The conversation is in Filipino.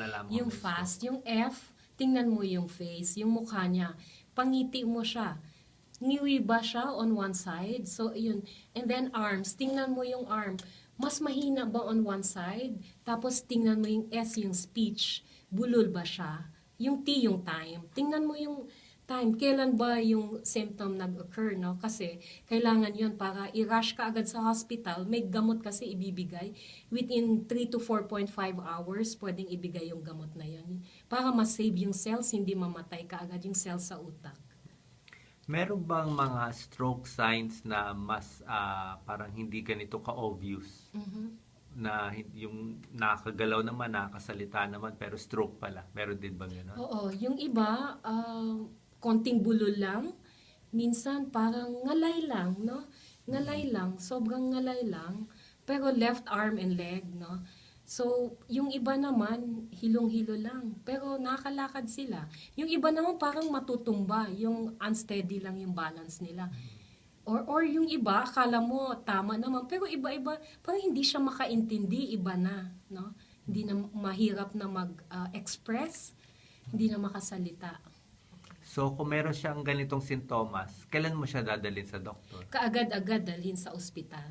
malalaman Yung may fast, yung F, tingnan mo yung face, yung mukha niya. Pangiti mo siya. Ngiwi ba siya on one side? So, yun. And then arms, tingnan mo yung arm. Mas mahina ba on one side? Tapos tingnan mo yung S, yung speech. Bulol ba siya? Yung T, yung time. Tingnan mo yung time. Kailan ba yung symptom nag-occur, no? Kasi kailangan yun para i-rush ka agad sa hospital. May gamot kasi ibibigay. Within 3 to 4.5 hours, pwedeng ibigay yung gamot na yun. Para ma-save yung cells, hindi mamatay ka agad yung cells sa utak. Meron bang mga stroke signs na mas ah, parang hindi ganito ka-obvious? Na hin- yung nakakagalaw naman, nakakasalita naman, pero stroke pala. Meron din bang gano'n? Oo, yung iba, ah, konting bulol lang. Minsan parang ngalay lang, no? Ngalay lang, sobrang ngalay lang. Pero left arm and leg, no? So, yung iba naman, hilong-hilo lang. Pero nakakalakad sila. Yung iba naman parang matutumba. Yung unsteady lang yung balance nila. Or, or yung iba, akala mo tama naman. Pero iba-iba, parang hindi siya makaintindi, iba na. No? Hindi na mahirap na mag-express. hindi na makasalita. So, kung meron siyang ganitong sintomas, kailan mo siya dadalhin sa doktor? Kaagad-agad dalhin sa ospital.